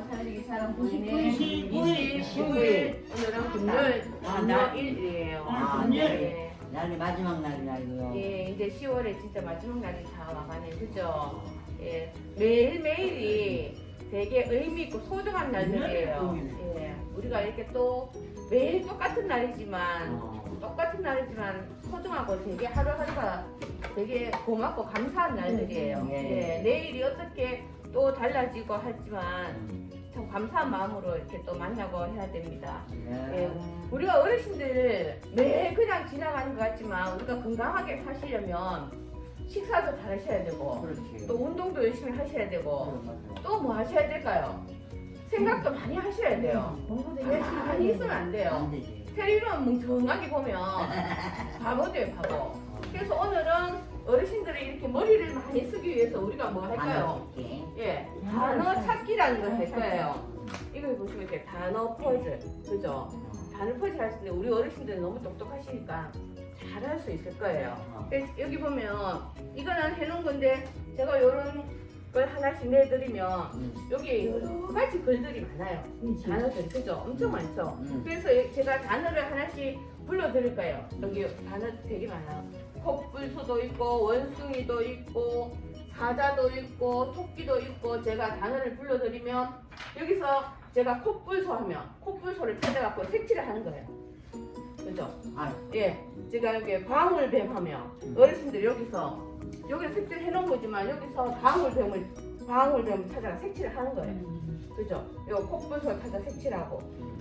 어, 달리기 사람 보이네. 29일. 29일. 오늘은 금요일, 아, 나- 금요일이에요. 아, 네. 금요일. 날이 마지막 날이라 이거. 예, 이제 10월에 진짜 마지막 날이 다 와가네, 그죠? 예, 매일매일이 되게 의미 있고 소중한 날들이에요. 예, 우리가 이렇게 또 매일 똑같은 날이지만, 어. 똑같은 날이지만 소중하고 되게 하루하루가 되게 고맙고 감사한 날들이에요. 예. 예, 내일이 어떻게 또 달라지고 하지만 음. 참 감사한 마음으로 이렇게 또 만나고 해야 됩니다. 네. 예, 우리가 어르신들 매일 그냥 지나가는 것 같지만 우리가 건강하게 사시려면 식사도 잘 하셔야 되고 그렇지. 또 운동도 열심히 하셔야 되고 그럼 맞아. 또뭐 하셔야 될까요? 생각도 많이 하셔야 돼요. 예, 가만히 있으면 안 돼요. 안 되지. 텔레비전 멍청하게 보면 바보 돼요 바보. 그래서 오늘은 어르신들이 이렇게 머리를 많이 쓰기 위해서 우리가 뭐 할까요? 예, 단어 찾기라는 걸 할 거예요. 이걸 보시면 이렇게 단어 퍼즐, 그죠? 단어 퍼즐 할때 우리 어르신들은 너무 똑똑하시니까 잘 할 수 있을 거예요. 어. 그래서 여기 보면 이거는 해놓은 건데 제가 이런 걸 하나씩 내드리면 음. 여기 여러 가지 글들이 많아요. 단어들 그죠? 엄청 많죠. 음. 그래서 제가 단어를 하나씩 불러드릴 거예요. 여기 단어 되게 많아요. 콧불소도 있고 원숭이도 있고 사자도 있고 토끼도 있고 제가 단어를 불러드리면 여기서 제가 콧불소 하면 콧불소를 찾아갖고 색칠을 하는 거예요. 그죠? 아, 예, 제가 여기 방울뱀 하면 어르신들 여기서 여기를 색칠 해 놓은 거지만 여기서 방울뱀을 방울뱀 찾아가 색칠을 하는 거예요. 그죠? 요 콧불소 찾아 색칠하고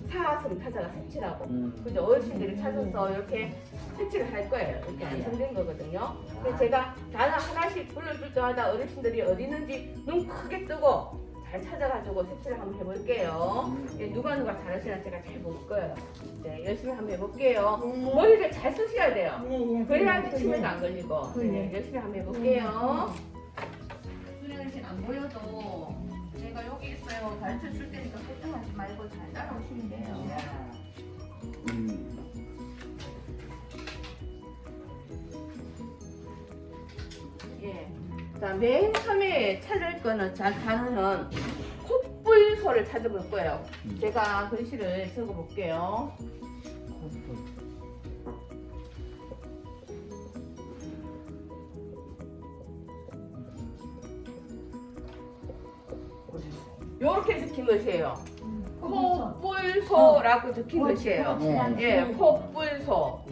사슴 찾아가 색칠하고 음. 그죠? 어르신들이 찾아서 이렇게 색칠을 할 거예요. 이렇게 완성된 거거든요. 근데 제가 단어 하나씩 불러줄 때마다 어르신들이 어디 있는지 눈 크게 뜨고 잘 찾아가지고 색칠을 한번 해볼게요. 예, 누가 누가 잘하시나 제가 잘 볼 거예요. 네, 열심히 한번 해볼게요. 머리를 잘 쓰셔야 돼요. 그래야 치매도 안 걸리고. 네, 열심히 한번 해볼게요. 수련실 안 보여도 제가 여기 있어요. 가르쳐 줄 테니까 걱정하지 말고 잘 따라오시면 돼요. 음. 예. 자, 맨 처음에 찾을 거는 자, 단어는 콧불소를 찾아볼 거예요. 제가 글씨를 적어볼게요. 요렇게 적힌 것이에요. 콧불소라고 적힌 것이에요. 네. 예, 콧불소. 어.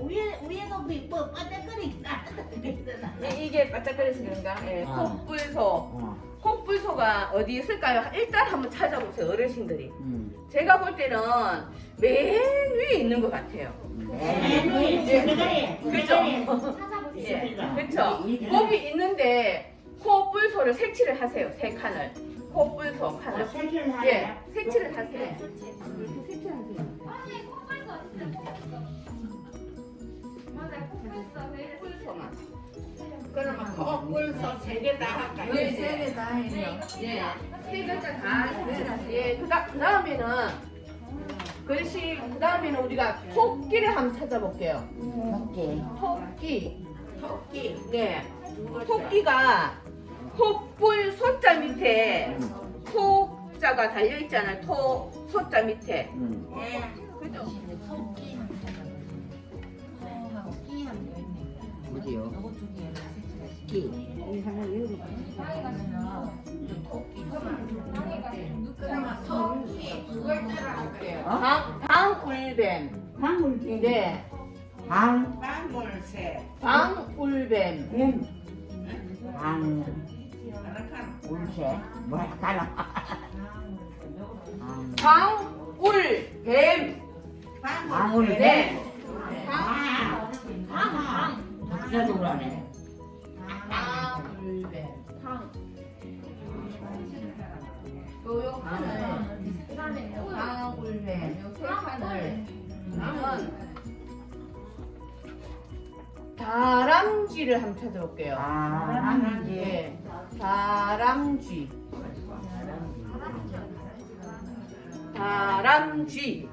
위에 위에가 뭐 반짝거리니까 이, 이게 반짝거려서 그런가? 예, 아. 콧불소. 어. 콧불소가 어디 있을까요? 일단 한번 찾아보세요, 어르신들이. 음. 제가 볼 때는 맨 위에 있는 것 같아요. 네. 그죠? 예, 그렇죠. 거기 있는데 코뿔소를 색칠을 하세요, 세 칸을. 코뿔소 칸을. 예, 색칠을 하세요. 이렇게 색칠하세요. 코뿔소만. 그러면 코뿔소 세개다 할까요? 네, 세개 다 해요. 예, 세 글자 다 색칠하세요. 예, 그 다- 그 다음에는 글씨, 그 다음에는 우리가 토끼를 한번 찾아볼게요. 오케이. 토끼. 토끼. 네. 토끼가 콧불 소자 밑에 소자가 달려 있잖아요. 토 소자 밑에. 음. 그죠? 돼 있네. 어디요? 끼. 이 하나? 방 방울뱀. 방울. 네. 방. 방울새 방울뱀. 방. 울새. 뭐야, 가라. 방. 방울뱀. 방울뱀. 네. 박사도 하네. 요요 칸을 방울뱀 요세 칸을 그러면 다람쥐를 한번 찾아볼게요. 아, 예, 다람쥐. 다람쥐.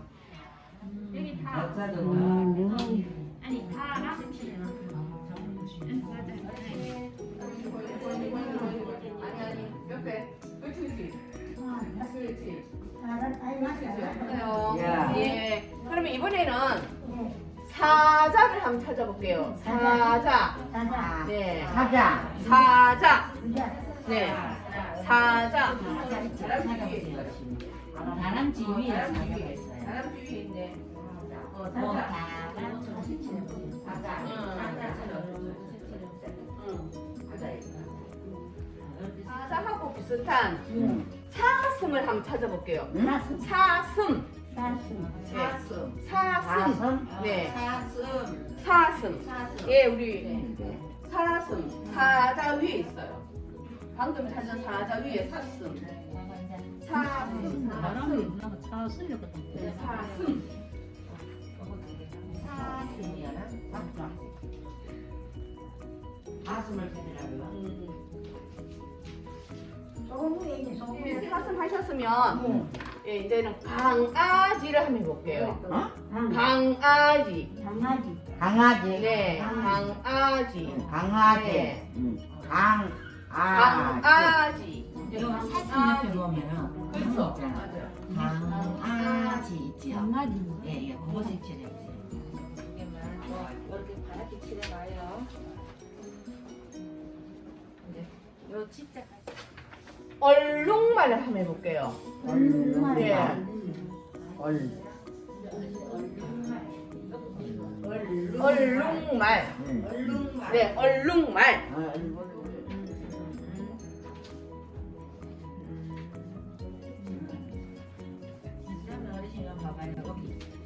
여기 다. 박 찾아볼게요. 사자. 사자. 네. 사자. 사자. 네. 사자. 찾아보세요. 다람쥐 위에 사자가 있어요. 다람쥐 위에 있네. 어, 뭐 사자. 다람쥐가 색칠해보세요. 사자. 사자하고 비슷한 응. 사슴을 한번 찾아볼게요. 응? 사슴. 사슴. 네. 사슴. 사슴. 네. 사슴. 사슴. 사슴. 예, 우리 네. 사슴. 사자 위에 있어요. 방금 찾은 사자 위에 사슴. 사슴. 사슴. 네, 사슴. 사슴이야나? 사슴을 찾으라고요? 음. 예, 후에. 사슴 하셨으면 예, 이제는 강아지를 한번 해볼게요. 어? 강아지. 강아지. 강아지. 네, 강아지. 강아지. 네. 응. 강. 아. 강아지. 이거 사슴 옆에 보면은 그렇죠. 있잖아. 맞아요. 강아지 있지요. 강아지. 예, 예, 그거 색칠해 보세요. 이렇게 바닥에 칠해봐요. 이제 요 진짜 얼룩말을 한번 해볼게요. 얼룩말. 네. 얼. 얼룩말. 네, 얼룩말.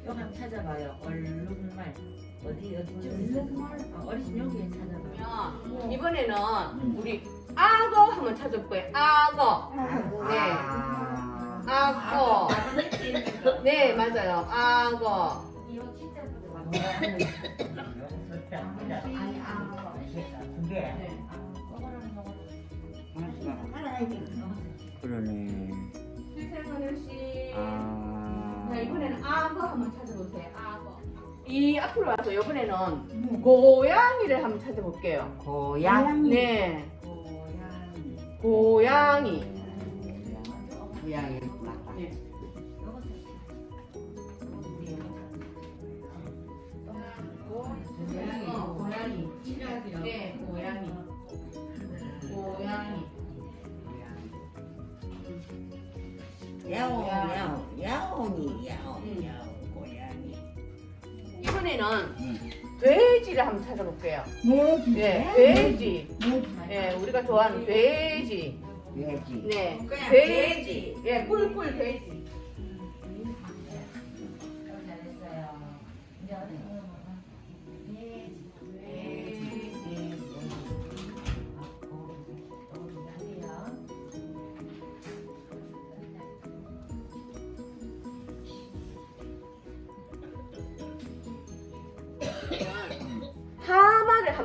한번 찾아봐요. 얼룩말 어디 어디쯤 있어? 어, 어르신 여기에 찾아봐요. 그러면 이번에는 우리 악어 한번 찾아볼 거예요. 악어. 네. 아. 악어. 네, 맞아요. 악어. 아. 네. 그러네. 실생활 씨. 아. 자, 이번에는 악어 한번 찾아보세요. 악어. 이 앞으로 와서 이번에는 고양이를 한번 찾아볼게요. 고양. 네. 고양이. 고양이 맞다. 네. 어, 고양이. 네, 고양이. 고양이. 야옹 야옹 야옹이 야옹 야옹 고양이. 이번에는 돼지를 한번 찾아볼게요. 돼지. 네, 돼지. 돼지. 네, 우리가 좋아하는 돼지. 돼지. 네, 돼지. 예, 꿀꿀 돼지.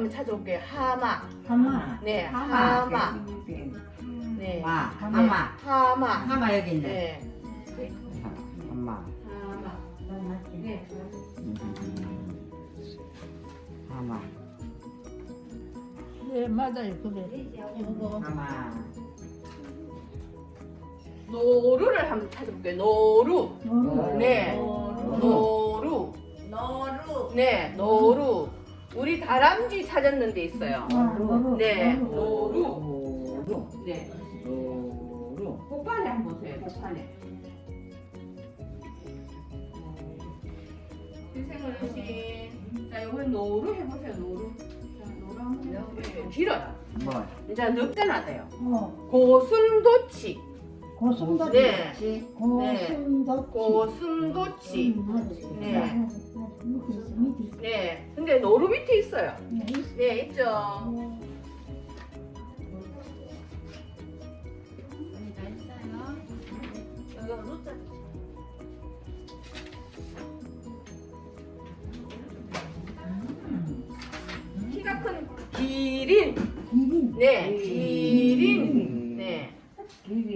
한번 찾아볼게요. 하마. 하마. 네, 하마. 하마. 네. 와, 네, 하마. 하마. 하마 여기 있네. 네. 하마. 하마. 네. 하마. 네 맞아요 그래. 이거 하마. 노루를 한번 찾아볼게요. 노루. 노루. 네. 노루. 노루. 노루. 네, 노루. 우리 다람쥐 찾았는 데 있어요. 네. 노루. 네. 노루. 복판에 한번 보세요. 복판에. 어르신. 자, 이번 노루 해보세요. 노루. 자, 노루 한번 해보세요. 길어요. 뭐? 이제 늑대나 돼요. 어. 고순도치. 고슴도치. 네. 고슴도치. 고순도치. 음, 맞지. 네. 음. 네. 근데 노루 밑에 있어요. 네. 네, 있죠. 네. 키가 큰 기린. 기린. 네, 기린. 네.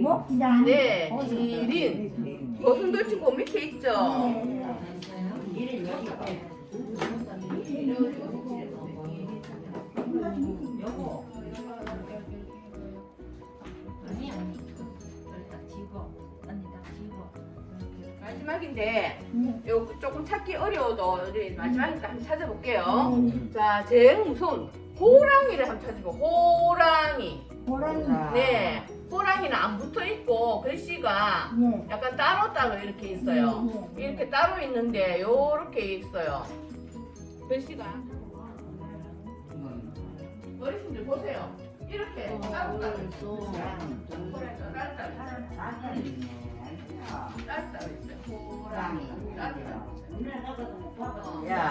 먹지도 네, 않아. 기린. 고순도치 그 밑에 있죠. 네. 이름 여기 마지막인데 네. 요 조금 찾기 어려워도 우리 마지막이니까 한번 찾아볼게요. 네. 자, 제일 무서운 호랑이를 한번 찾아봐. 호랑이. 호랑이. 네, 호랑이는 안 붙어 있고 글씨가 네. 약간 따로 따로 이렇게 있어요. 네, 네. 이렇게 따로 있는데 요렇게 있어요. 글씨가 어르신들 보세요. 이렇게 따로 따로 있어요. 호랑이가 따로 따로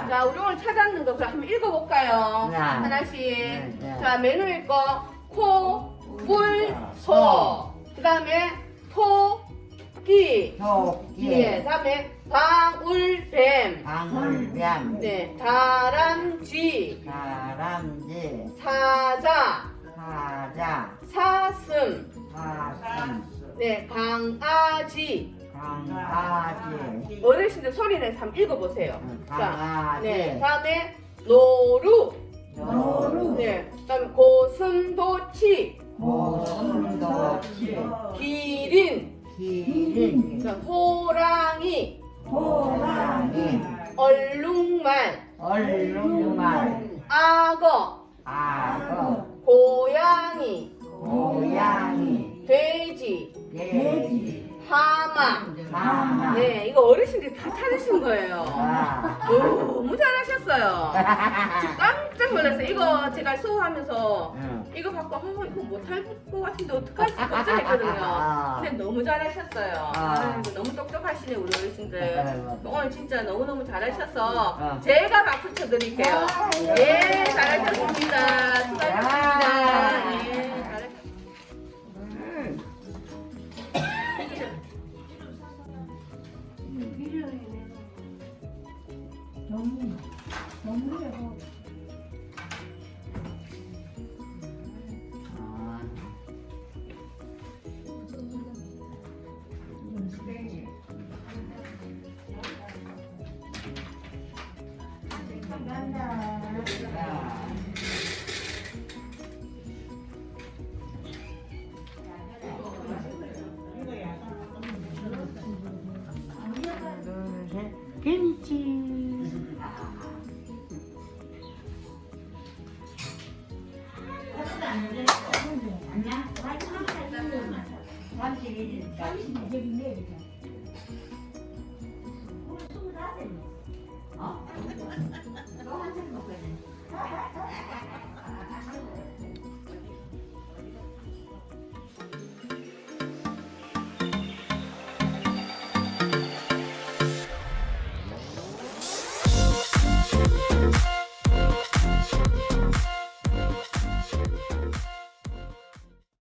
자, 우리 오늘 찾았는 거 그럼 한번 읽어볼까요? 네. 하나씩. 네, 네. 자, 메뉴일 거, 코, 물, 소. 그 다음에 토끼. 토끼. 예, 그 다음에 방울 뱀. 방울뱀. 네, 다람쥐. 다람쥐. 사자. 사자. 사슴. 사슴. 네, 강아지. 강아지. 어르신들 소리 내서 한번 읽어보세요. 자, 강아지. 네, 다음에 노루. 노루. 네, 그 다음에 고슴도치. 고슴도치. 기린. 기린. 자, 호랑이. 호랑이. 얼룩말. 얼룩말. 악어. 악어. 고양이. 고양이. 돼지. 돼지. 하마. 하마. 네, 이거 어르신들이 다 찾으신 거예요. 아. 너무 잘하셨어요. 지금 깜짝 놀랐어요. 이거 제가 수호하면서 응. 이거 갖고 어, 이거 못할 것 같은데 어떡하지 걱정했거든요. 근데 너무 잘하셨어요. 아. 너무 똑똑하시네 우리 어르신들. 아이고. 오늘 진짜 너무너무 잘하셔서 어. 제가 박수 쳐드릴게요. 예, 잘하셨습니다. 수고하셨습니다. 예,